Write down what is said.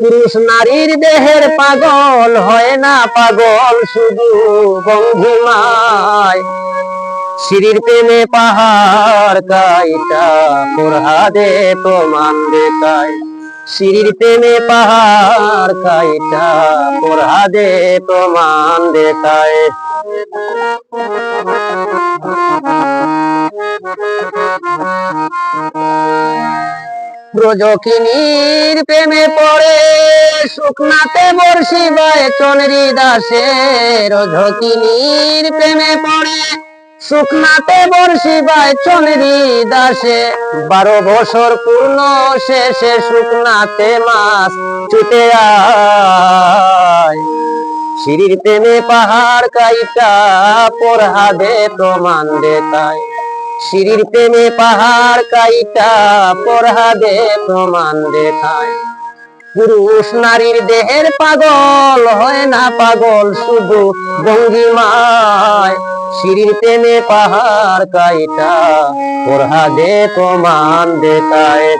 পুরুষ নারীর দেহের পাগল হয় না পাগল, শুধু ভঙ্গিমায় সিঁড়ির প্রেমে পাহাড় কাইটা তো মান দেখায় সিঁড়ির প্রেমে পাহাড় কাইটা দে তো মান দেখায় ব্রজকিনীর প্রেমে পড়ে শুকনাতে বর্ষি বায় চনরি দাসে রজকিনীর প্রেমে পড়ে শুকনাতে বর্ষি বায় চনরি দাসে বারো বছর পূর্ণ, শেষে শুকনাতে মাস আয়। সিঁড়ির প্রেমে পাহাড় কাইটা দে প্রমাণ দেখায় সিঁড়ির প্রেমে পাহাড় কাইটা পড়া দে প্রমাণ দেখায়। পুরুষ নারীর দেহের পাগল হয় না পাগল, শুধু ভঙ্গিমায় সিঁড়ির প্রেমে পাহাড় কাইটা পড়া দে প্রমাণ দেখায়।